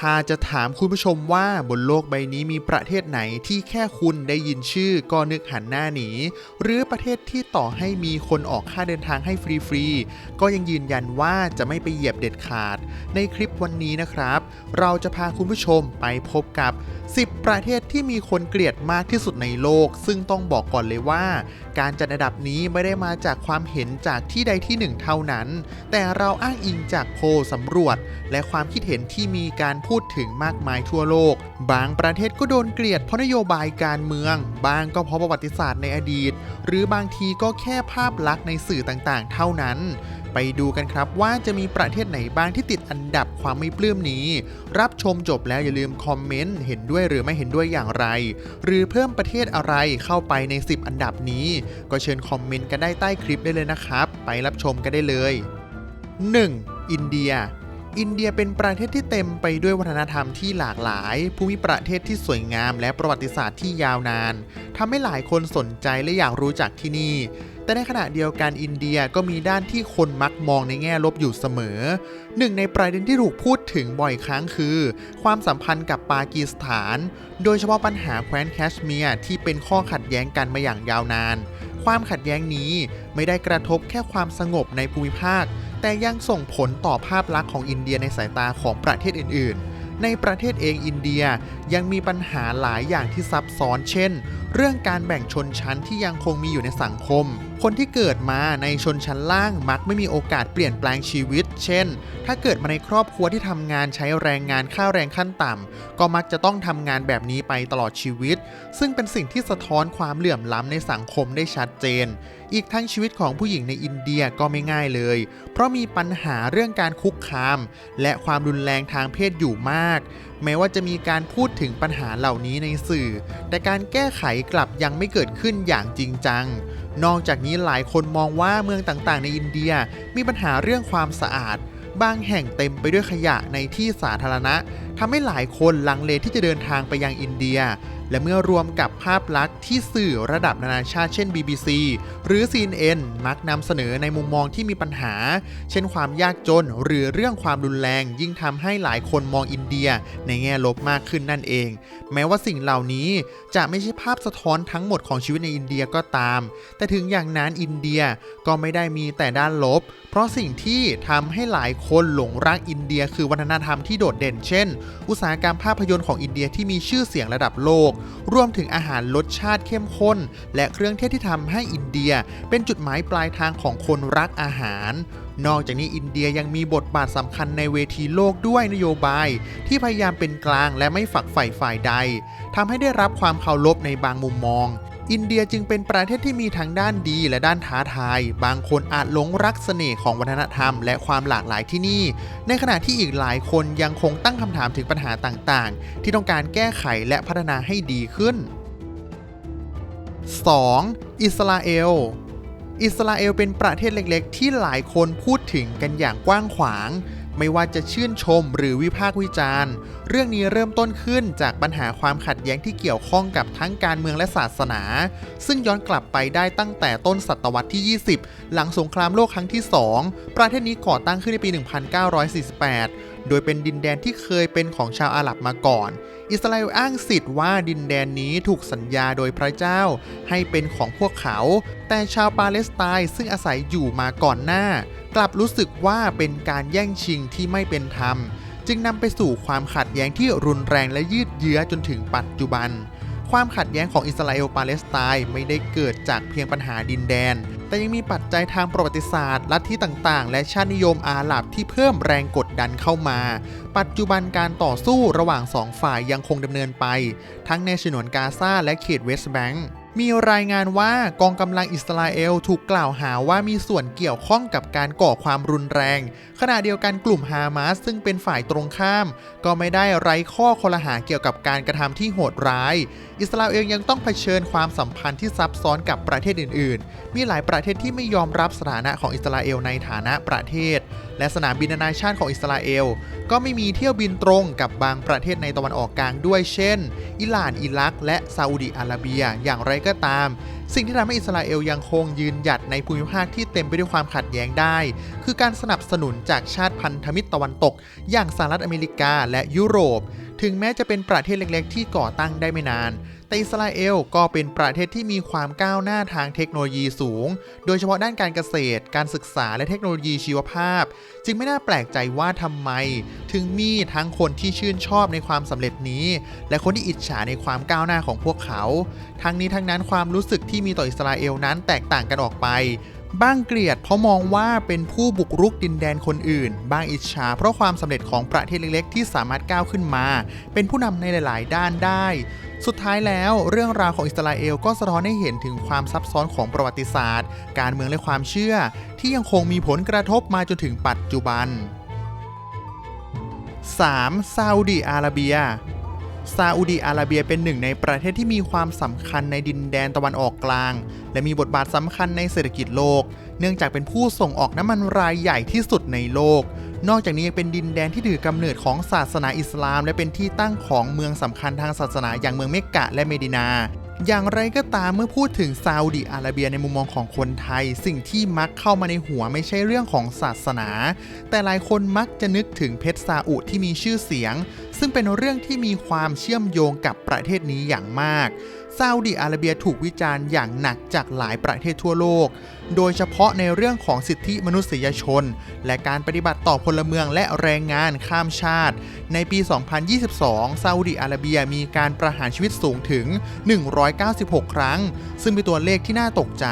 ถ้าจะถามคุณผู้ชมว่าบนโลกใบนี้มีประเทศไหนที่แค่คุณได้ยินชื่อก็นึกหันหน้าหนี หรือประเทศที่ต่อให้มีคนออกค่าเดินทางให้ฟรีๆ ก็ยังยืนยันว่าจะไม่ไปเหยียบเด็ดขาด ในคลิปวันนี้นะครับ เราจะพาคุณผู้ชมไปพบกับ 10 ประเทศที่มีคนเกลียดมากที่สุดในโลก ซึ่งต้องบอกก่อนเลยว่า การจัดอันดับนี้ไม่ได้มาจากความเห็นจากที่ใดที่หนึ่งเท่านั้น แต่เราอ้างอิงจากโพลสำรวจ และความคิดเห็นที่มีการพูพูดถึงมากมายทั่วโลก บางประเทศก็โดนเกลียดเพราะนโยบายการเมือง บางก็เพราะประวัติศาสตร์ในอดีต หรือบางทีก็แค่ภาพลักษณ์ในสื่อต่างๆ เท่านั้น ไปดูกันครับว่าจะมีประเทศไหนบ้างที่ติดอันดับความไม่ปลื้มนี้ รับชมจบแล้วอย่าลืมคอมเมนต์เห็นด้วยหรือไม่เห็นด้วยอย่างไร หรือเพิ่มประเทศอะไรเข้าไปใน 10 อันดับนี้ ก็เชิญคอมเมนต์กันได้ใต้คลิปได้เลยนะครับ ไปรับชมกันได้เลย 1. อินเดีย อินเดียเป็นประเทศที่เต็มไปด้วยวัฒนธรรมที่หลากหลาย ภูมิประเทศที่สวยงามและประวัติศาสตร์ที่ยาวนานทำให้หลายคนสนใจและอยากรู้จักที่นี่ แต่ในขณะเดียวกันอินเดียก็มีด้านที่คนมักมองในแง่ลบอยู่เสมอ หนึ่งในประเด็นที่ถูกพูดถึงบ่อยครั้งคือ ความสัมพันธ์กับปากีสถาน โดยเฉพาะปัญหาแคว้นแคชเมียร์ที่เป็นข้อขัดแย้งกันมาอย่างยาวนาน ความขัดแย้งนี้ไม่ได้กระทบแค่ความสงบในภูมิภาค แต่ยังส่งผลต่อภาพลักษณ์ของอินเดียในสายตาของประเทศอื่น ๆ ในประเทศเองอินเดียยังมีปัญหาหลายอย่างที่ซับซ้อน เช่น เรื่องการแบ่งชนชั้นที่ยังคงมีอยู่ในสังคม คนที่เกิดมาในชนชั้นล่างมักไม่มีโอกาสเปลี่ยนแปลงชีวิต เช่น ถ้าเกิดมาในครอบครัวที่ทำงานใช้แรงงานค่าแรงขั้นต่ำ ก็มักจะต้องทำงานแบบนี้ไปตลอดชีวิต ซึ่งเป็นสิ่งที่สะท้อนความเหลื่อมล้ำในสังคมได้ชัดเจน อีกทั้งชีวิตของผู้หญิงในอินเดียก็ไม่ง่ายเลย เพราะมีปัญหาเรื่องการคุกคาม และความรุนแรงทางเพศอยู่มาก แม้ว่าจะมีการพูดถึงปัญหาเหล่านี้ในสื่อ แต่การแก้ไขกลับยังไม่เกิดขึ้นอย่างจริงจัง นอกจากนี้หลายคนมองว่าเมืองต่างๆ ในอินเดียมีปัญหาเรื่องความสะอาด บางแห่งเต็มไปด้วยขยะในที่สาธารณะทำให้หลายคนลังเลที่จะเดินทางไปยังอินเดีย และเมื่อรวมกับภาพลักษณ์ที่สื่อระดับนานาชาติเช่น BBC หรือ CNN มักนำเสนอในมุมมองที่มีปัญหา เช่นความยากจนหรือเรื่องความรุนแรง ยิ่งทำให้หลายคนมองอินเดียในแง่ลบมากขึ้นนั่นเอง แม้ว่าสิ่งเหล่านี้จะไม่ใช่ภาพสะท้อนทั้งหมดของชีวิตในอินเดียก็ตาม แต่ถึงอย่างนั้นอินเดียก็ไม่ได้มีแต่ด้านลบ เพราะสิ่งที่ทำให้หลายคนหลงรักอินเดีย คือวัฒนธรรมที่โดดเด่น เช่น อุตสาหกรรมภาพยนตร์ของอินเดียที่มีชื่อเสียงระดับโลกรวมถึงอาหารรสชาติเข้มข้น และเครื่องเทศที่ทำให้อินเดียเป็นจุดหมายปลายทางของคนรักอาหาร นอกจากนี้อินเดียยังมีบทบาทสำคัญในเวทีโลกด้วยนโยบาย ที่พยายามเป็นกลางและไม่ฝักใฝ่ฝ่ายใดทำให้ได้รับความเคารพในบางมุมมอง อินเดียจึงเป็นประเทศที่มีทั้งด้านดีและด้านท้าทาย บางคนอาจหลงรักเสน่ห์ของวัฒนธรรมและความหลากหลายที่นี่ ในขณะที่อีกหลายคนยังคงตั้งคำถามถึงปัญหาต่างๆ ที่ต้องการแก้ไขและพัฒนาให้ดีขึ้น 2. อิสราเอลอิสราเอลเป็นประเทศเล็กๆ ที่หลายคนพูดถึงกันอย่างกว้างขวาง ไม่ว่าจะชื่นชมหรือวิพากษ์วิจารณ์ เรื่องนี้เริ่มต้นขึ้นจากปัญหาความขัดแย้งที่เกี่ยวข้องกับทั้งการเมืองและศาสนา ซึ่งย้อนกลับไปได้ตั้งแต่ต้นศตวรรษที่ 20 หลังสงครามโลกครั้งที่ 2 ประเทศนี้ก่อตั้งขึ้นในปี 1948 โดยเป็นดินแดนที่เคยเป็นของชาวอาหรับมาก่อน อิสราเอลอ้างสิทธิ์ว่าดินแดนนี้ถูกสัญญาโดยพระเจ้า ให้เป็นของพวกเขา แต่ชาวปาเลสไตน์ซึ่งอาศัยอยู่มาก่อนหน้า กลับรู้สึกว่าเป็นการแย่งชิงที่ไม่เป็นธรรม จึงนำไปสู่ความขัดแย้งที่รุนแรงและยืดเยื้อจนถึงปัจจุบัน ความขัดแย้งของอิสราเอลปาเลสไตน์ไม่ได้เกิดจากเพียงปัญหาดินแดน แต่ยังมีปัจจัยทางประวัติศาสตร์ ลัทธิต่างๆ และชาตินิยมอาหรับที่เพิ่มแรงกดดันเข้ามา ปัจจุบันการต่อสู้ระหว่างสองฝ่ายยังคงดำเนินไป ทั้งในฉนวนกาซาและเขตเวสต์แบงก์มีรายงานว่ากองกำลังอิสราเอลถูกกล่าวหาว่ามีส่วนเกี่ยวข้องกับการก่อความรุนแรง ขณะเดียวกันกลุ่มฮามาสซึ่งเป็นฝ่ายตรงข้าม ก็ไม่ได้ไร้ข้อคอรหาเกี่ยวกับการกระทำที่โหดร้าย อิสราเอลยังต้องเผชิญความสัมพันธ์ที่ซับซ้อนกับประเทศอื่น ๆ มีหลายประเทศที่ไม่ยอมรับสถานะของอิสราเอลในฐานะประเทศ และสนามบินนานาชาติของอิสราเอล ก็ไม่มีเที่ยวบินตรงกับบางประเทศในตะวันออกกลางด้วยเช่น อิหร่าน อิรัก และซาอุดีอาระเบีย อย่างไรก็ตาม สิ่งที่ทำให้อิสราเอลยังคงยืนหยัดในภูมิภาคที่เต็มไปด้วยความขัดแย้งได้ คือการสนับสนุนจากชาติพันธมิตรตะวันตก อย่างสหรัฐอเมริกาและยุโรป ถึงแม้จะเป็นประเทศเล็กๆ ที่ก่อตั้งได้ไม่นาน แต่อิสราเอลก็เป็นประเทศที่มีความก้าวหน้าทางเทคโนโลยีสูง โดยเฉพาะด้านการเกษตร การศึกษาและเทคโนโลยีชีวภาพ จึงไม่น่าแปลกใจว่าทำไม ถึงมีทั้งคนที่ชื่นชอบในความสำเร็จนี้ และคนที่อิจฉาในความก้าวหน้าของพวกเขา ทั้งนี้ทั้งนั้นความรู้สึกที่มีต่ออิสราเอลนั้นแตกต่างกันออกไปบ้างเกลียดเพราะมองว่าเป็นผู้บุกรุกดินแดนคนอื่นบางอิจฉาเพราะความสำเร็จของประเทศเล็กๆ ที่สามารถก้าวขึ้นมา เป็นผู้นำในหลาย ๆ ด้านได้ สุดท้ายแล้วเรื่องราวของอิสราเอลก็สะท้อนให้เห็นถึงความซับซ้อนของประวัติศาสตร์ การเมืองและความเชื่อ ที่ยังคงมีผลกระทบมาจนถึงปัจจุบัน 3. ซาอุดีอาระเบียซาอุดีอาระเบียเป็นหนึ่งในประเทศที่มีความสำคัญในดินแดนตะวันออกกลาง และมีบทบาทสำคัญในเศรษฐกิจโลก เนื่องจากเป็นผู้ส่งออกน้ำมันรายใหญ่ที่สุดในโลก นอกจากนี้ยังเป็นดินแดนที่ถือกำเนิดของศาสนาอิสลาม และเป็นที่ตั้งของเมืองสำคัญทางศาสนาอย่างเมืองเมกกะและเมดินา อย่างไรก็ตามเมื่อพูดถึงซาอุดีอาระเบียในมุมมองของคนไทย สิ่งที่มักเข้ามาในหัวไม่ใช่เรื่องของศาสนา แต่หลายคนมักจะนึกถึงเพชรซาอุที่มีชื่อเสียง ซึ่งเป็นเรื่องที่มีความเชื่อมโยงกับประเทศนี้อย่างมากซาอุดีอาระเบียถูกวิจารณ์อย่างหนักจากหลายประเทศทั่วโลก โดยเฉพาะในเรื่องของสิทธิมนุษยชน และการปฏิบัติต่อพลเมืองและแรงงานข้ามชาติ ในปี 2022 ซาอุดีอาระเบียมีการประหารชีวิตสูงถึง 196 ครั้ง ซึ่งเป็นตัวเลขที่น่าตกใจ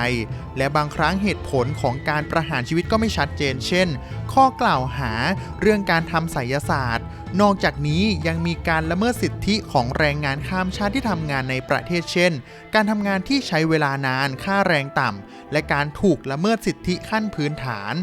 และบางครั้งเหตุผลของการประหารชีวิตก็ไม่ชัดเจน เช่น ข้อกล่าวหาเรื่องการทำไสยศาสตร์ นอกจากนี้ยังมีการละเมิดสิทธิของแรงงานข้ามชาติที่ทำงานในประเทศเช่น การทำงานที่ใช้เวลานาน ค่าแรงต่ำและการถูกละเมิดสิทธิขั้นพื้นฐาน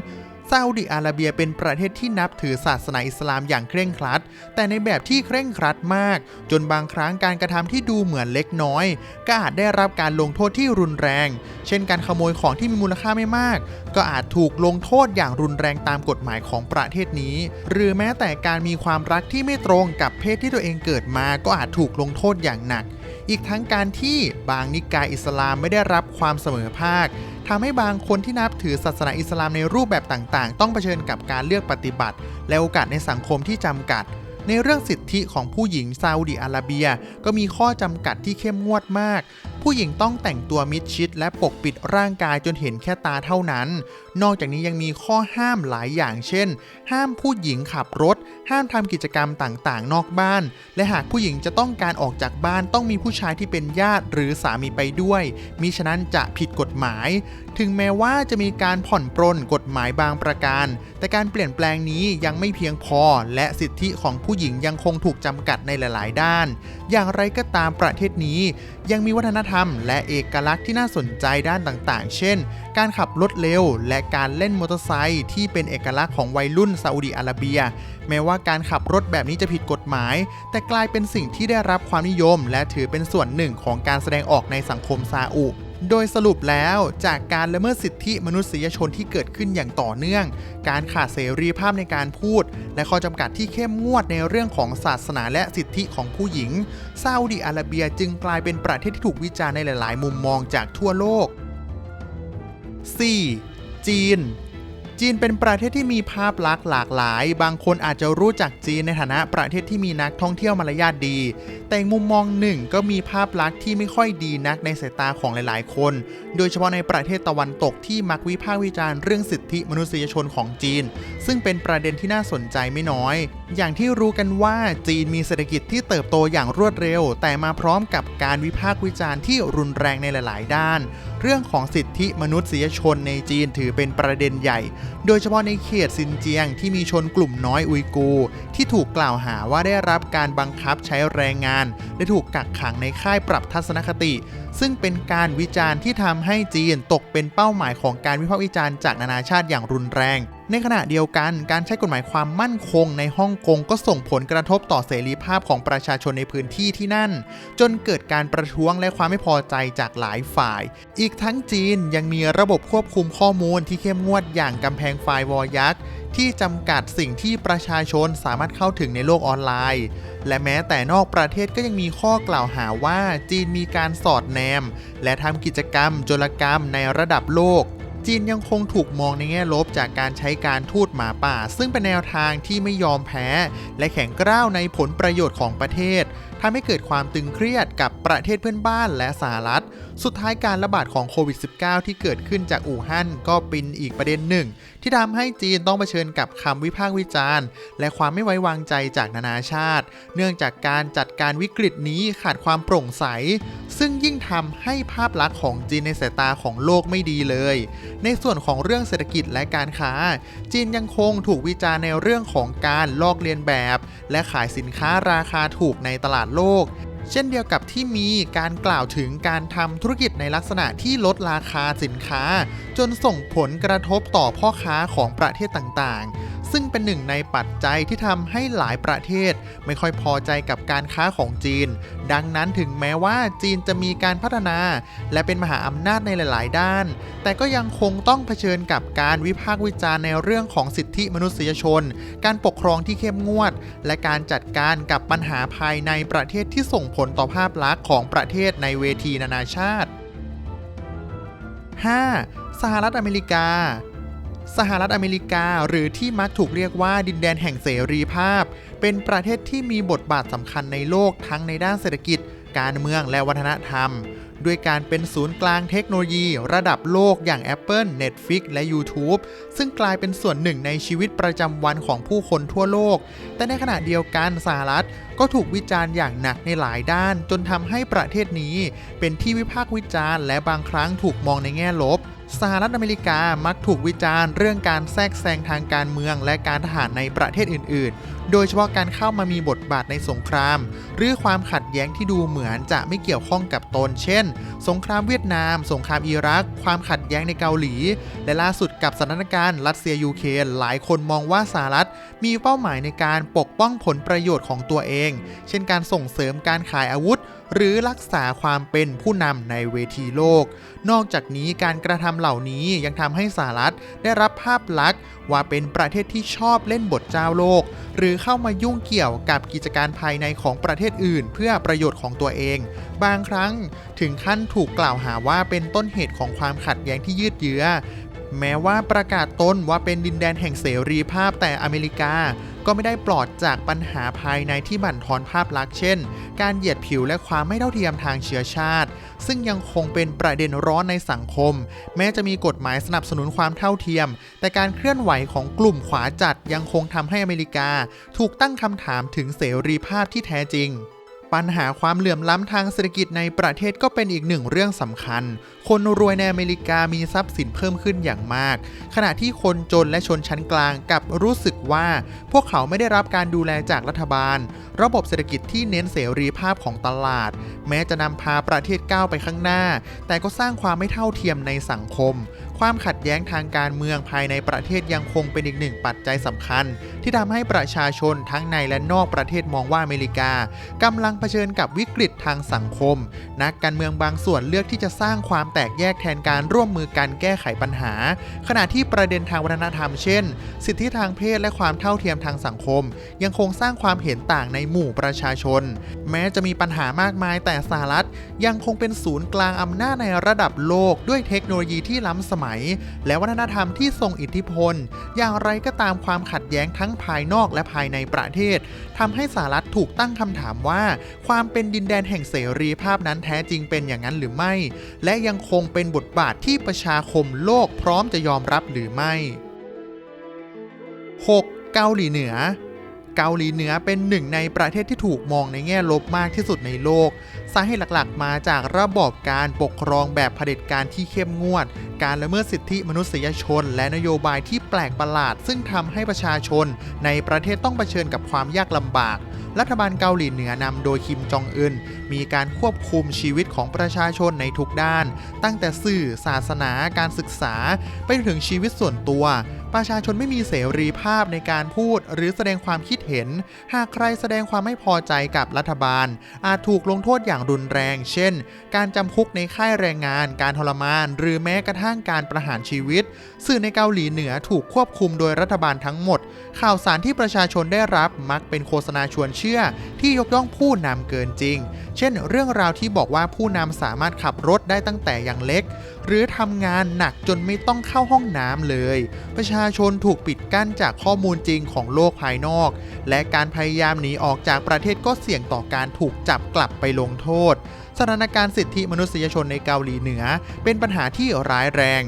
ซาอุดิอาระเบียเป็นประเทศที่นับถือศาสนาอิสลามอย่างเคร่งครัด แต่ในแบบที่เคร่งครัดมาก จนบางครั้งการกระทำที่ดูเหมือนเล็กน้อย ก็อาจได้รับการลงโทษที่รุนแรง เช่นการขโมยของที่มีมูลค่าไม่มาก ก็อาจถูกลงโทษอย่างรุนแรงตามกฎหมายของประเทศนี้ หรือแม้แต่การมีความรักที่ไม่ตรงกับเพศที่ตัวเองเกิดมา ก็อาจถูกลงโทษอย่างหนัก อีกทั้งการที่บางนิกายอิสลามไม่ได้รับความเสมอภาค ทำให้บางคนที่นับถือศาสนาอิสลามในรูปแบบต่างๆ ต้องเผชิญกับการเลือกปฏิบัติ และโอกาสในสังคมที่จำกัด ในเรื่องสิทธิของผู้หญิงซาอุดีอาระเบีย ก็มีข้อจำกัดที่เข้มงวดมาก ผู้หญิงต้องแต่งตัวมิดชิด และปกปิดร่างกายจนเห็นแค่ตาเท่านั้น นอกจากนี้ยังมีข้อห้ามหลายอย่างเช่น ห้ามผู้หญิงขับรถ ห้ามทำกิจกรรมต่างๆ นอกบ้าน และหากผู้หญิงจะต้องการออกจากบ้านต้องมีผู้ชายที่เป็นญาติหรือสามีไปด้วย มิฉะนั้นจะผิดกฎหมาย ถึงแม้ว่าจะมีการผ่อนปรนกฎหมายบางประการ แต่การเปลี่ยนแปลงนี้ยังไม่เพียงพอ และสิทธิของผู้หญิงยังคงถูกจำกัดในหลาย ๆ ด้าน อย่างไรก็ตามประเทศนี้ ยังมีวัฒนธรรม และเอกลักษณ์ที่น่าสนใจด้านต่าง ๆ เช่น การขับรถเร็ว และการเล่นมอเตอร์ไซค์ที่เป็นเอกลักษณ์ของวัยรุ่นซาอุดิอาระเบีย แม้ว่าการขับรถแบบนี้จะผิดกฎหมาย แต่กลายเป็นสิ่งที่ได้รับความนิยม และถือเป็นส่วนหนึ่งของการแสดงออกในสังคมซาอุโดยสรุปแล้วจากการละเมิดสิทธิมนุษยชนที่เกิดขึ้นอย่างต่อเนื่อง การขาดเสรีภาพในการพูด และข้อจำกัดที่เข้มงวดในเรื่องของศาสนาและสิทธิของผู้หญิงซาอุดิอาระเบียจึงกลายเป็นประเทศที่ถูกวิจารณ์ในหลาย ๆ มุมมองจากทั่วโลก 4. จีน จีนเป็นประเทศที่มีภาพลักษณ์หลากหลาย บางคนอาจจะรู้จักจีนในฐานะประเทศที่มีนักท่องเที่ยวมารยาทดี แต่มุมมองหนึ่งก็มีภาพลักษณ์ที่ไม่ค่อยดีนักในสายตาของหลายๆ คน โดยเฉพาะในประเทศตะวันตกที่มักวิพากษ์วิจารณ์เรื่องสิทธิมนุษยชนของจีน ซึ่งเป็นประเด็นที่น่าสนใจไม่น้อย อย่างที่รู้กันว่าจีนมีเศรษฐกิจที่เติบโตอย่างรวดเร็ว แต่มาพร้อมกับการวิพากษ์วิจารณ์ที่รุนแรงในหลาย ๆ ด้าน เรื่องของสิทธิมนุษยชนในจีนถือเป็นประเด็นใหญ่ โดยเฉพาะในเขตซินเจียงที่มีชนกลุ่มน้อยอุยกู ที่ถูกกล่าวหาว่าได้รับการบังคับใช้แรงงาน และถูกกักขังในค่ายปรับทัศนคติ ซึ่งเป็นการวิจารณ์ที่ทำให้จีนตกเป็นเป้าหมายของการวิพากษ์วิจารณ์จากนานาชาติอย่างรุนแรง ในขณะเดียวกันการใช้กฎหมายความมั่นคงในฮ่องกงก็ส่งผลกระทบต่อเสรีภาพของประชาชนในพื้นที่ที่นั่น จนเกิดการประท้วงและความไม่พอใจจากหลายฝ่าย อีกทั้งจีนยังมีระบบควบคุมข้อมูลที่เข้มงวดอย่างกำแพงไฟวอยักษ์ที่จำกัดสิ่งที่ประชาชนสามารถเข้าถึงในโลกออนไลน์ และแม้แต่นอกประเทศก็ยังมีข้อกล่าวหาว่าจีนมีการสอดแนม และทำกิจกรรมโจรกรรมในระดับโลก จีนยังคงถูกมองในแง่ลบจากการใช้การทูตหมาป่า ซึ่งเป็นแนวทางที่ไม่ยอมแพ้ และแข็งกร้าวในผลประโยชน์ของประเทศทำให้เกิดความตึงเครียดกับประเทศเพื่อนบ้านและสหรัฐ สุดท้ายการระบาดของโควิด -19 ที่เกิดขึ้นจากอู่ฮั่นก็เป็นอีกประเด็นหนึ่ง ที่ทำให้จีนต้องเผชิญกับคำวิพากษ์วิจารณ์ และความไม่ไว้วางใจจากนานาชาติ เนื่องจากการจัดการวิกฤตนี้ขาดความโปร่งใส ซึ่งยิ่งทำให้ภาพลักษณ์ของจีนในสายตาของโลกไม่ดีเลย ในส่วนของเรื่องเศรษฐกิจและการค้า จีนยังคงถูกวิจารณ์ในเรื่องของการลอกเลียนแบบ และขายสินค้าราคาถูกในตลาดโลก เช่นเดียวกับที่มีการกล่าวถึงการทำธุรกิจในลักษณะที่ลดราคาสินค้า จนส่งผลกระทบต่อพ่อค้าของประเทศต่างๆ ซึ่งเป็นหนึ่งในปัจจัยที่ทำให้หลายประเทศ ไม่ค่อยพอใจกับการค้าของจีน ดังนั้นถึงแม้ว่าจีนจะมีการพัฒนา และเป็นมหาอำนาจในหลาย ๆ ด้าน แต่ก็ยังคงต้องเผชิญกับการวิพากษ์วิจารณ์ในเรื่องของสิทธิมนุษยชน การปกครองที่เข้มงวด และการจัดการกับปัญหาภายในประเทศที่ส่งผลต่อภาพลักษณ์ของประเทศในเวทีนานาชาติ 5. สหรัฐอเมริกา สหรัฐอเมริกาหรือที่มักถูกเรียกว่าดินแดนแห่งเสรีภาพ เป็นประเทศที่มีบทบาทสำคัญในโลกทั้งในด้านเศรษฐกิจ การเมืองและวัฒนธรรม ด้วยการเป็นศูนย์กลางเทคโนโลยี ระดับโลกอย่าง Apple, Netflix และ YouTube ซึ่งกลายเป็นส่วนหนึ่งในชีวิตประจำวันของผู้คนทั่วโลก แต่ในขณะเดียวกันสหรัฐก็ถูกวิจารณ์อย่างหนักในหลายด้าน จนทำให้ประเทศนี้ เป็นที่วิพากษ์วิจารณ์และบางครั้งถูกมองในแง่ลบ สหรัฐอเมริกามักถูกวิจารณ์เรื่องการแทรกแซงทางการเมืองและการทหารในประเทศอื่น ๆ โดยเฉพาะการเข้ามามีบทบาทในสงคราม หรือความขัดแย้งที่ดูเหมือนจะไม่เกี่ยวข้องกับตน เช่น สงครามเวียดนาม สงครามอิรัก ความขัดแย้งในเกาหลี และล่าสุดกับสถานการณ์รัสเซียยูเครนหลายคนมองว่าสหรัฐมีเป้าหมายในการปกป้องผลประโยชน์ของตัวเอง เช่นการส่งเสริมการขายอาวุธ หรือรักษาความเป็นผู้นำในเวทีโลก นอกจากนี้การกระทำเหล่านี้ยังทำให้สหรัฐได้รับภาพลักษณ์ ว่าเป็นประเทศที่ชอบเล่นบทเจ้าโลก หรือเข้ามายุ่งเกี่ยวกับกิจการภายในของประเทศอื่น เพื่อประโยชน์ของตัวเอง บางครั้งถึงขั้นถูกกล่าวหาว่าเป็นต้นเหตุของความขัดแย้งที่ยืดเยื้อแม้ว่าประกาศตนว่าเป็นดินแดนแห่งเสรีภาพแต่อเมริกา ก็ไม่ได้ปลอดจากปัญหาภายในที่บั่นทอนภาพลักษณ์เช่น การเหยียดผิวและความไม่เท่าเทียมทางเชื้อชาติ ซึ่งยังคงเป็นประเด็นร้อนในสังคม แม้จะมีกฎหมายสนับสนุนความเท่าเทียม แต่การเคลื่อนไหวของกลุ่มขวาจัดยังคงทำให้อเมริกา ถูกตั้งคำถามถึงเสรีภาพที่แท้จริง ปัญหาความเหลื่อมล้ำทางเศรษฐกิจในประเทศก็เป็นอีกหนึ่งเรื่องสำคัญ คนรวยในอเมริกามีทรัพย์สินเพิ่มขึ้นอย่างมาก ขณะที่คนจนและชนชั้นกลางกลับรู้สึกว่า พวกเขาไม่ได้รับการดูแลจากรัฐบาล ระบบเศรษฐกิจที่เน้นเสรีภาพของตลาด แม้จะนำพาประเทศก้าวไปข้างหน้า แต่ก็สร้างความไม่เท่าเทียมในสังคม ความขัดแย้งทางการเมืองภายในประเทศยังคงเป็นอีกหนึ่งปัจจัยสำคัญ ที่ทำให้ประชาชนทั้งในและนอกประเทศมองว่าอเมริกากำลังเผชิญกับวิกฤตทางสังคม นักการเมืองบางส่วนเลือกที่จะสร้างความแตกแยกแทนการร่วมมือกันแก้ไขปัญหา ขณะที่ประเด็นทางวัฒนธรรมเช่น สิทธิทางเพศและความเท่าเทียมทางสังคม ยังคงสร้างความเห็นต่างในหมู่ประชาชน แม้จะมีปัญหามากมายแต่สหรัฐ ยังคงเป็นศูนย์กลางอำนาจในระดับโลกด้วยเทคโนโลยีที่ล้ำสมัยและวัฒนธรรมที่ทรงอิทธิพล อย่างไรก็ตามความขัดแย้งทั้งภายนอกและภายในประเทศทำให้สหรัฐถูกตั้งคำถามว่า ความเป็นดินแดนแห่งเสรีภาพนั้นแท้จริงเป็นอย่างนั้นหรือไม่ และยังคงเป็นบทบาทที่ประชาคมโลกพร้อมจะยอมรับหรือไม่ 6. เกาหลีเหนือ เกาหลีเหนือเป็นหนึ่งในประเทศที่ถูกมองในแง่ลบมากที่สุดในโลก สาเหตุหลักๆ มาจากระบอบการปกครองแบบเผด็จการที่เข้มงวด การละเมิดสิทธิมนุษยชน และนโยบายที่แปลกประหลาด ซึ่งทำให้ประชาชน ในประเทศต้องเผชิญกับความยากลำบาก รัฐบาลเกาหลีเหนือนำโดยคิมจองอึนมีการควบคุมชีวิตของประชาชนในทุกด้าน ตั้งแต่สื่อศาสนาการศึกษา ไปถึงชีวิตส่วนตัว ประชาชนไม่มีเสรีภาพในการพูดหรือแสดงความคิดเห็น หากใครแสดงความไม่พอใจกับรัฐบาล อาจถูกลงโทษอย่างรุนแรง เช่น การจำคุกในค่ายแรงงาน การทรมาน หรือแม้กระทั่งการประหารชีวิต สื่อในเกาหลีเหนือถูกควบคุมโดยรัฐบาลทั้งหมด ข่าวสารที่ประชาชนได้รับมักเป็นโฆษณาชวนเชื่อ ที่ยกย่องผู้นำเกินจริงเช่น เรื่องราวที่บอกว่าผู้นำสามารถขับรถได้ตั้งแต่ยังเล็ก หรือทำงานหนักจนไม่ต้องเข้าห้องน้ำเลย ประชาชนถูกปิดกั้นจากข้อมูลจริงของโลกภายนอก และการพยายามหนีออกจากประเทศก็เสี่ยงต่อการถูกจับกลับไปลงโทษ สถานการณ์สิทธิมนุษยชนในเกาหลีเหนือ เป็นปัญหาที่ร้ายแรง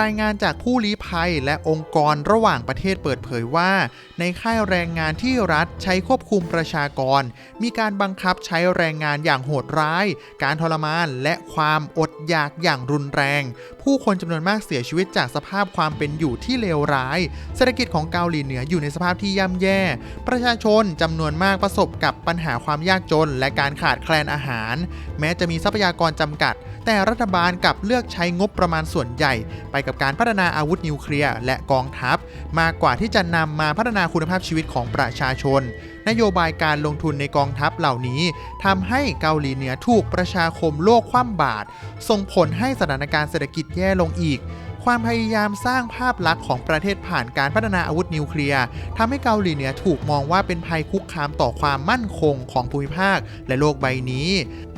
รายงานจากผู้ลี้ภัยและองค์กรระหว่างประเทศเปิดเผยว่า ในค่ายแรงงานที่รัฐใช้ควบคุมประชากร มีการบังคับใช้แรงงานอย่างโหดร้าย การทรมานและความอดอยากอย่างรุนแรง ผู้คนจำนวนมากเสียชีวิตจากสภาพความเป็นอยู่ที่เลวร้าย เศรษฐกิจของเกาหลีเหนืออยู่ในสภาพที่ย่ำแย่ ประชาชนจำนวนมากประสบกับปัญหาความยากจน และการขาดแคลนอาหาร แม้จะมีทรัพยากรจำกัด แต่รัฐบาลกลับเลือกใช้งบประมาณส่วนใหญ่ไปกับการพัฒนาอาวุธนิวเคลียร์และกองทัพ มากกว่าที่จะนำมาพัฒนาคุณภาพชีวิตของประชาชน นโยบายการลงทุนในกองทัพเหล่านี้ทำให้เกาหลีเหนือถูกประชาคมโลกคว่ำบาตรส่งผลให้สถานการณ์เศรษฐกิจแย่ลงอีกความพยายามสร้างภาพลักษณ์ของประเทศผ่านการพัฒนาอาวุธนิวเคลียร์ทำให้เกาหลีเหนือถูกมองว่าเป็นภัยคุกคามต่อความมั่นคงของภูมิภาคและโลกใบนี้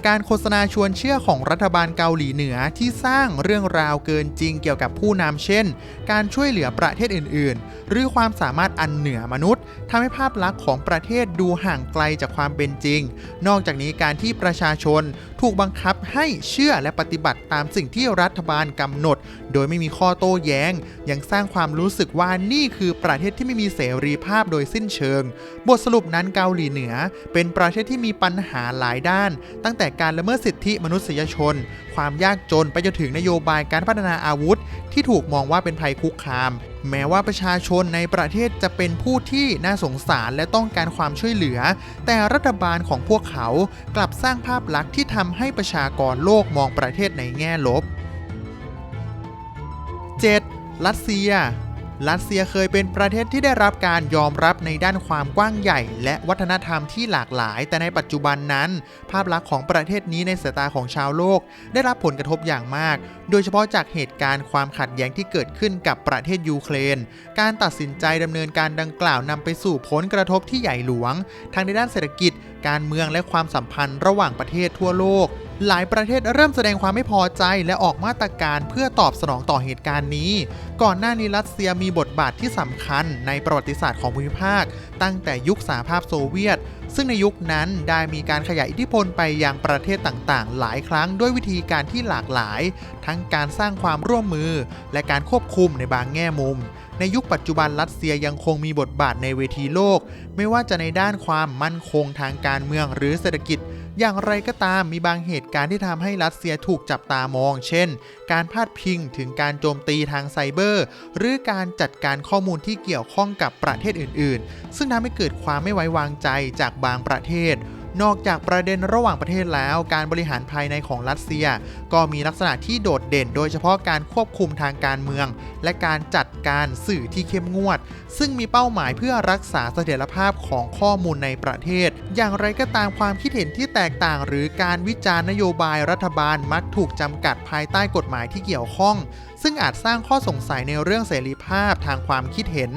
การโฆษณาชวนเชื่อของรัฐบาลเกาหลีเหนือที่สร้างเรื่องราวเกินจริงเกี่ยวกับผู้นำเช่น การช่วยเหลือประเทศอื่น ๆ หรือความสามารถอันเหนือมนุษย์ทำให้ภาพลักษณ์ของประเทศดูห่างไกลจากความเป็นจริง นอกจากนี้การที่ประชาชนถูกบังคับให้เชื่อและปฏิบัติตามสิ่งที่รัฐบาลกำหนด โดยไม่มีข้อโต้แย้ง ยังสร้างความรู้สึกว่านี่คือประเทศที่ไม่มีเสรีภาพโดยสิ้นเชิง บทสรุปนั้นเกาหลีเหนือ เป็นประเทศที่มีปัญหาหลายด้าน ตั้งแต่การละเมิดสิทธิมนุษยชน ความยากจนไปจนถึงนโยบายการพัฒนาอาวุธ ที่ถูกมองว่าเป็นภัยคุกคาม แม้ว่าประชาชนในประเทศจะเป็นผู้ที่น่าสงสารและต้องการความช่วยเหลือ แต่รัฐบาลของพวกเขากลับสร้างภาพลักษณ์ที่ทำให้ประชากรโลกมองประเทศในแง่ลบ 7. รัสเซีย รัสเซียเคยเป็นประเทศที่ได้รับการยอมรับในด้านความกว้างใหญ่ และวัฒนธรรมที่หลากหลาย แต่ในปัจจุบันนั้น ภาพลักษณ์ของประเทศนี้ในสายตาของชาวโลก ได้รับผลกระทบอย่างมาก โดยเฉพาะจากเหตุการณ์ความขัดแย้งที่เกิดขึ้นกับประเทศยูเครน การตัดสินใจดำเนินการดังกล่าวนำไปสู่ผลกระทบที่ใหญ่หลวงทั้งในด้านเศรษฐกิจ การเมืองและความสัมพันธ์ระหว่างประเทศทั่วโลก หลายประเทศเริ่มแสดงความไม่พอใจและออกมาตรการเพื่อตอบสนองต่อเหตุการณ์นี้ ก่อนหน้านี้รัสเซียมีบทบาทที่สำคัญในประวัติศาสตร์ของภูมิภาค ตั้งแต่ยุคสหภาพโซเวียต ซึ่งในยุคนั้นได้มีการขยายอิทธิพลไปยังประเทศต่างๆ หลายครั้งด้วยวิธีการที่หลากหลาย ทั้งการสร้างความร่วมมือ และการควบคุมในบางแง่มุม ในยุคปัจจุบันรัสเซียยังคงมีบทบาทในเวทีโลก ไม่ว่าจะในด้านความมั่นคงทางการเมืองหรือเศรษฐกิจ อย่างไรก็ตามมีบางเหตุการณ์ที่ทำให้รัสเซียถูกจับตามอง เช่น การพาดพิงถึงการโจมตีทางไซเบอร์ หรือการจัดการข้อมูลที่เกี่ยวข้องกับประเทศอื่น ๆ ซึ่งทำให้เกิดความไม่ไว้วางใจจากบางประเทศ นอกจากประเด็นระหว่างประเทศแล้ว การบริหารภายในของรัสเซีย ก็มีลักษณะที่โดดเด่น โดยเฉพาะการควบคุมทางการเมือง และการจัดการสื่อที่เข้มงวด ซึ่งมีเป้าหมายเพื่อรักษาเสถียรภาพของข้อมูลในประเทศ อย่างไรก็ตามความคิดเห็นที่แตกต่างหรือการวิจารณ์นโยบายรัฐบาลมักถูกจำกัดภายใต้กฎหมายที่เกี่ยวข้อง ซึ่งอาจสร้างข้อสงสัยในเรื่องเสรีภาพทางความคิดเห็น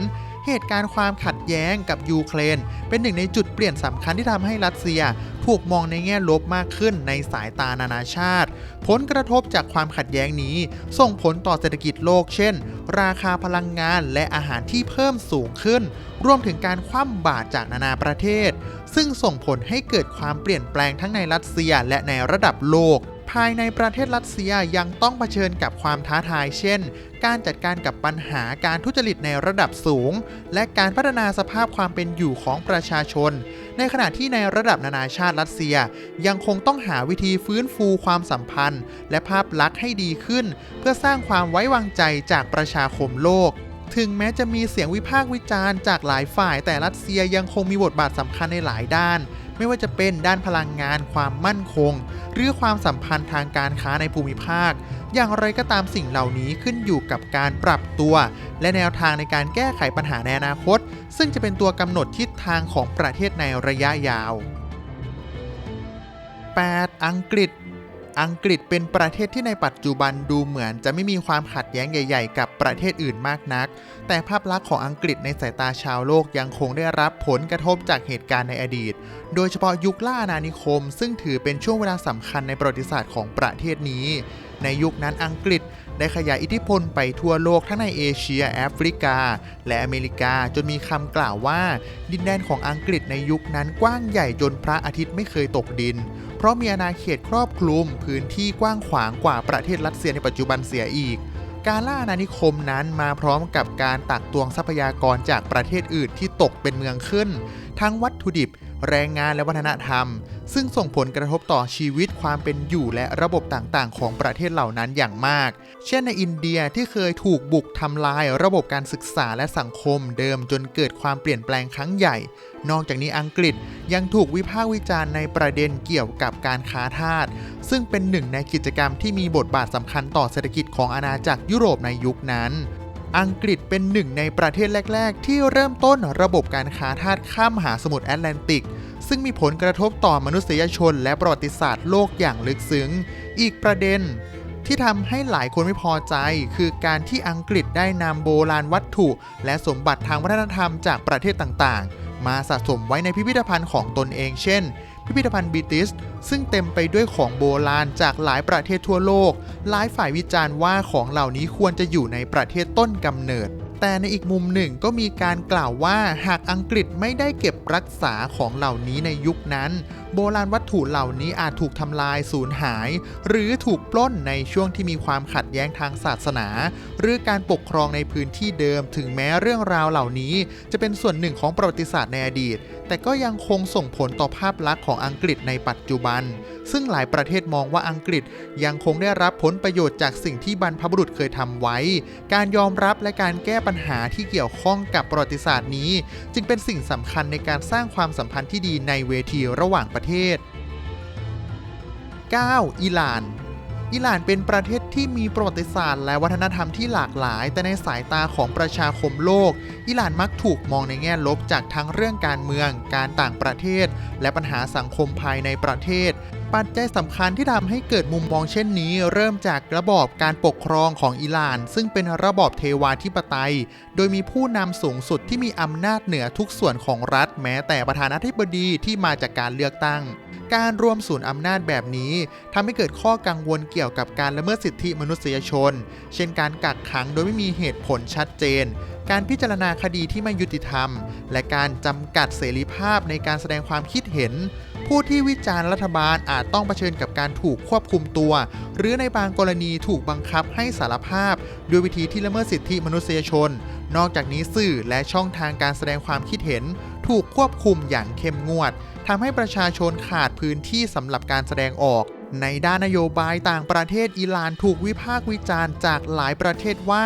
เหตุการณ์ความขัดแย้งกับยูเครน เป็นหนึ่งในจุดเปลี่ยนสำคัญที่ทำให้รัสเซีย ถูกมองในแง่ลบมากขึ้นในสายตานานาชาติ ผลกระทบจากความขัดแย้งนี้ ส่งผลต่อเศรษฐกิจโลก เช่น ราคาพลังงานและอาหารที่เพิ่มสูงขึ้น รวมถึงการคว่ำบาตรจากนานาประเทศ ซึ่งส่งผลให้เกิดความเปลี่ยนแปลงทั้งในรัสเซียและในระดับโลก ภายในประเทศรัสเซียยังต้องเผชิญกับความท้าทาย เช่น การจัดการกับปัญหาการทุจริตในระดับสูง และการพัฒนาสภาพความเป็นอยู่ของประชาชน ในขณะที่ในระดับนานาชาติรัสเซีย ยังคงต้องหาวิธีฟื้นฟูความสัมพันธ์ และภาพลักษณ์ให้ดีขึ้น เพื่อสร้างความไว้วางใจจากประชาคมโลกถึงแม้จะมีเสียงวิพากษ์วิจารณ์จากหลายฝ่ายแต่รัสเซียยังคงมีบทบาทสำคัญในหลายด้าน ไม่ว่าจะเป็นด้านพลังงาน ความมั่นคง หรือความสัมพันธ์ทางการค้าในภูมิภาค อย่างไรก็ตามสิ่งเหล่านี้ขึ้นอยู่กับการปรับตัว และแนวทางในการแก้ไขปัญหาในอนาคต ซึ่งจะเป็นตัวกำหนดทิศทางของประเทศในระยะยาว 8. อังกฤษ อังกฤษเป็นประเทศที่ในปัจจุบันดูเหมือนจะไม่มีความขัดแย้งใหญ่ ๆ กับประเทศอื่นมากนัก แต่ภาพลักษณ์ของอังกฤษในสายตาชาวโลกยังคงได้รับผลกระทบจากเหตุการณ์ในอดีต โดยเฉพาะยุคล่าอาณานิคม ซึ่งถือเป็นช่วงเวลาสำคัญในประวัติศาสตร์ของประเทศนี้ ในยุคนั้นอังกฤษ ได้ขยายอิทธิพลไปทั่วโลกทั้งในเอเชียแอฟริกา และอเมริกาจนมีคำกล่าวว่า ดินแดนของอังกฤษในยุคนั้นกว้างใหญ่จนพระอาทิตย์ไม่เคยตกดิน เพราะมีอาณาเขตครอบคลุมพื้นที่กว้างขวางกว่าประเทศรัสเซียในปัจจุบันเสียอีกการล่าอาณานิคมนั้นมาพร้อมกับการตักตวงทรัพยากรจากประเทศอื่นที่ตกเป็นเมืองขึ้น ทั้งวัตถุดิบ แรงงานและวัฒนธรรม ซึ่งส่งผลกระทบต่อชีวิตความเป็นอยู่และระบบต่างๆ ของประเทศเหล่านั้นอย่างมาก เช่นในอินเดียที่เคยถูกบุกทำลายระบบการศึกษาและสังคมเดิมจนเกิดความเปลี่ยนแปลงครั้งใหญ่ นอกจากนี้อังกฤษยังถูกวิพากษ์วิจารณ์ในประเด็นเกี่ยวกับการค้าทาสซึ่งเป็นหนึ่งในกิจกรรมที่มีบทบาทสำคัญต่อเศรษฐกิจของอาณาจักรยุโรปในยุคนั้น อังกฤษเป็นหนึ่งในประเทศแรก ๆ ที่เริ่มต้นระบบการค้าทาสข้ามมหาสมุทรแอตแลนติก ซึ่งมีผลกระทบต่อมนุษยชนและประวัติศาสตร์โลกอย่างลึกซึ้ง อีกประเด็น ที่ทำให้หลายคนไม่พอใจ คือการที่อังกฤษได้นำโบราณวัตถุ และสมบัติทางวัฒนธรรมจากประเทศต่างๆ มาสะสมไว้ในพิพิธภัณฑ์ของตนเอง เช่น พิพิธภัณฑ์บิติส ซึ่งเต็มไปด้วยของโบราณจากหลายประเทศทั่วโลก หลายฝ่ายวิจารณ์ว่าของเหล่านี้ควรจะอยู่ในประเทศต้นกำเนิด แต่ในอีกมุมหนึ่งก็มีการกล่าวว่าหากอังกฤษไม่ได้เก็บรักษาของเหล่านี้ในยุคนั้น โบราณวัตถุเหล่านี้อาจถูกทำลายสูญหาย หรือถูกปล้นในช่วงที่มีความขัดแย้งทางศาสนา หรือการปกครองในพื้นที่เดิม ถึงแม้เรื่องราวเหล่านี้ จะเป็นส่วนหนึ่งของประวัติศาสตร์ในอดีต แต่ก็ยังคงส่งผลต่อภาพลักษณ์ของอังกฤษในปัจจุบัน ซึ่งหลายประเทศมองว่าอังกฤษยังคงได้รับผลประโยชน์จากสิ่งที่บรรพบุรุษเคยทำไว้ การยอมรับและการแก้ปัญัญหาที่เกี่ยวข้องกับประวัติศาสตร์นี้ จึงเป็นสิ่งสำคัญในการสร้างความสัมพันธ์ที่ดีในเวทีระหว่างประเทศ 9. อิหร่านอิหร่านเป็นประเทศที่มีประวัติศาสตร์และวัฒนธรรมที่หลากหลาย แต่ในสายตาของประชาคมโลก อิหร่านมักถูกมองในแง่ลบจากทั้งเรื่องการเมือง การต่างประเทศ และปัญหาสังคมภายในประเทศ ปัจจัยสำคัญที่ทำให้เกิดมุมมองเช่นนี้ เริ่มจากระบอบการปกครองของอิหร่าน ซึ่งเป็นระบอบเทวาธิปไตย โดยมีผู้นำสูงสุดที่มีอำนาจเหนือทุกส่วนของรัฐ แม้แต่ประธานาธิบดีที่มาจากการเลือกตั้ง การรวมศูนย์อำนาจแบบนี้ทำให้เกิดข้อกังวลเกี่ยวกับการละเมิดสิทธิมนุษยชน เช่นการกักขังโดยไม่มีเหตุผลชัดเจน การพิจารณาคดีที่ไม่ยุติธรรม และการจำกัดเสรีภาพในการแสดงความคิดเห็น ผู้ที่วิจารณ์รัฐบาลอาจต้องเผชิญกับการถูกควบคุมตัว หรือในบางกรณีถูกบังคับให้สารภาพ ด้วยวิธีที่ละเมิดสิทธิมนุษยชน นอกจากนี้สื่อและช่องทางการแสดงความคิดเห็น ถูกควบคุมอย่างเข้มงวดทำให้ประชาชนขาดพื้นที่สำหรับการแสดงออก ในด้านนโยบายต่างประเทศอิหร่านถูกวิพากษ์วิจารณ์จากหลายประเทศว่า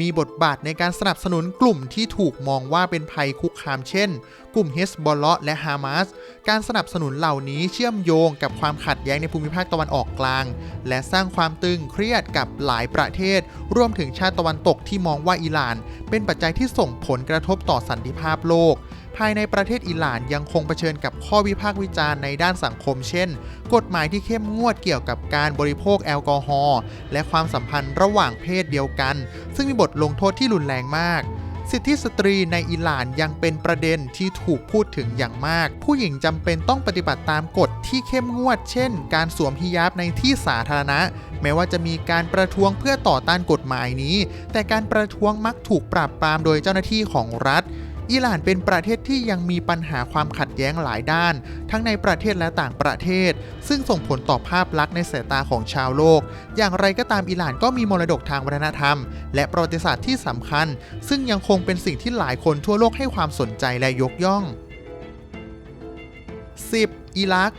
มีบทบาทในการสนับสนุนกลุ่มที่ถูกมองว่าเป็นภัยคุกคามเช่น กลุ่มเฮสบอลเลาะและฮามาส การสนับสนุนเหล่านี้เชื่อมโยงกับความขัดแย้งในภูมิภาคตะวันออกกลาง และสร้างความตึงเครียดกับหลายประเทศ รวมถึงชาติตะวันตกที่มองว่าอิหร่าน เป็นปัจจัยที่ส่งผลกระทบต่อสันติภาพโลก ภายในประเทศอิหร่านยังคงเผชิญกับข้อวิพากษ์วิจารณ์ในด้านสังคมเช่น กฎหมายที่เข้มงวดเกี่ยวกับการบริโภคแอลกอฮอล์และความสัมพันธ์ระหว่างเพศเดียวกัน ซึ่งมีบทลงโทษที่รุนแรงมากสิทธิสตรีในอิหร่านยังเป็นประเด็นที่ถูกพูดถึงอย่างมาก ผู้หญิงจำเป็นต้องปฏิบัติตามกฎที่เข้มงวด เช่น การสวมฮิญาบในที่สาธารณะ แม้ว่าจะมีการประท้วงเพื่อต่อต้านกฎหมายนี้ แต่การประท้วงมักถูกปราบปรามโดยเจ้าหน้าที่ของรัฐ อิหร่านเป็นประเทศที่ยังมีปัญหาความขัดแย้งหลายด้าน ทั้งในประเทศและต่างประเทศ ซึ่งส่งผลต่อภาพลักษณ์ในสายตาของชาวโลก อย่างไรก็ตามอิหร่านก็มีมรดกทางวัฒนธรรม และประวัติศาสตร์ที่สำคัญ ซึ่งยังคงเป็นสิ่งที่หลายคนทั่วโลกให้ความสนใจและยกย่อง 10. อิรัก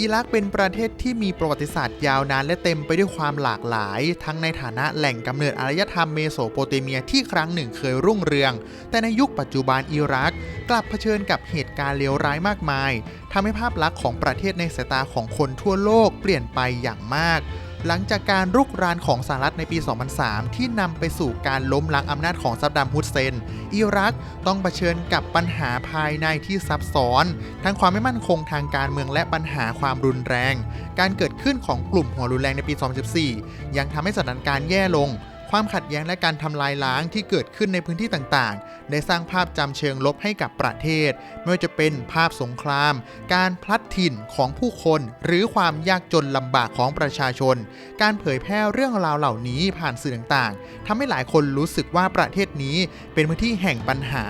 อิรักเป็นประเทศที่มีประวัติศาสตร์ยาวนานและเต็มไปด้วยความหลากหลาย ทั้งในฐานะแหล่งกำเนิดอารยธรรมเมโสโปเตเมียที่ครั้งหนึ่งเคยรุ่งเรือง แต่ในยุคปัจจุบันอิรัก กลับเผชิญกับเหตุการณ์เลวร้ายมากมายทำให้ภาพลักษณ์ของประเทศในสายตาของคนทั่วโลกเปลี่ยนไปอย่างมาก หลังจากการรุกรานของสหรัฐในปี 2003 ที่นำไปสู่การล้มล้างอำนาจของซัดดัมฮุสเซน อิรักต้องเผชิญกับปัญหาภายในที่ซับซ้อน ทั้งความไม่มั่นคงทางการเมืองและปัญหาความรุนแรง การเกิดขึ้นของกลุ่มหัวรุนแรงในปี 2014 ยังทำให้สถานการณ์แย่ลง ความขัดแย้งและการทำลายล้างที่เกิดขึ้นในพื้นที่ต่างๆได้สร้างภาพจำเชิงลบให้กับประเทศ ไม่ว่าจะเป็นภาพสงคราม การพลัดถิ่นของผู้คน หรือความยากจนลำบากของประชาชน การเผยแพร่เรื่องราวเหล่านี้ผ่านสื่อต่างๆทำให้หลายคนรู้สึกว่าประเทศนี้เป็นพื้นที่แห่งปัญหา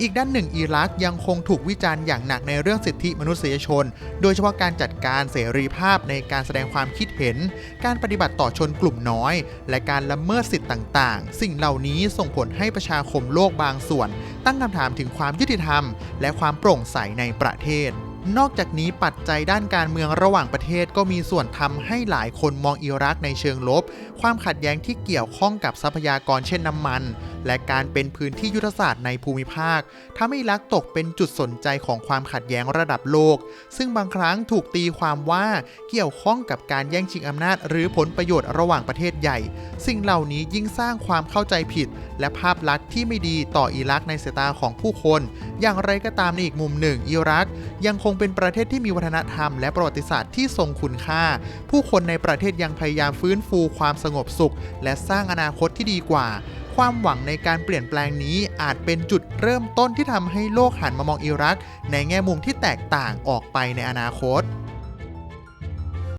อีกด้านหนึ่งอิรักยังคงถูกวิจารณ์อย่างหนักในเรื่องสิทธิมนุษยชน โดยเฉพาะการจัดการเสรีภาพในการแสดงความคิดเห็น การปฏิบัติต่อชนกลุ่มน้อย และการละเมิดสิทธิต่างๆ สิ่งเหล่านี้ส่งผลให้ประชาคมโลกบางสส่วน ตั้งคำถามถึงความยุติธรรม และความโปร่งใสในประเทศ นอกจากนี้ปัจจัยด้านการเมืองระหว่างประเทศก็มีส่วนทำให้หลายคนมองอิรักในเชิงลบ ความขัดแย้งที่เกี่ยวข้องกับทรัพยากรเช่นน้ำมัน และการเป็นพื้นที่ยุทธศาสตร์ในภูมิภาคทำให้อิรักตกเป็นจุดสนใจของความขัดแย้งระดับโลก ซึ่งบางครั้งถูกตีความว่าเกี่ยวข้องกับการแย่งชิงอำนาจ หรือผลประโยชน์ระหว่างประเทศใหญ่ สิ่งเหล่านี้ยิ่งสร้างความเข้าใจผิด และภาพลักษณ์ที่ไม่ดีต่ออิรักในสายตาของผู้คน อย่างไรก็ตามในอีกมุมหนึ่ง อิรักยังคงเป็นประเทศที่มีวัฒนธรรม และประวัติศาสตร์ที่ทรงคุณค่า ผู้คนในประเทศยังพยายามฟื้นฟูความสงบสุข และสร้างอนาคตที่ดีกว่า ความหวังในการเปลี่ยนแปลงนี้อาจเป็นจุดเริ่มต้นที่ทำให้โลกหันมามองอิรัก ในแง่มุมที่แตกต่างออกไปในอนาคต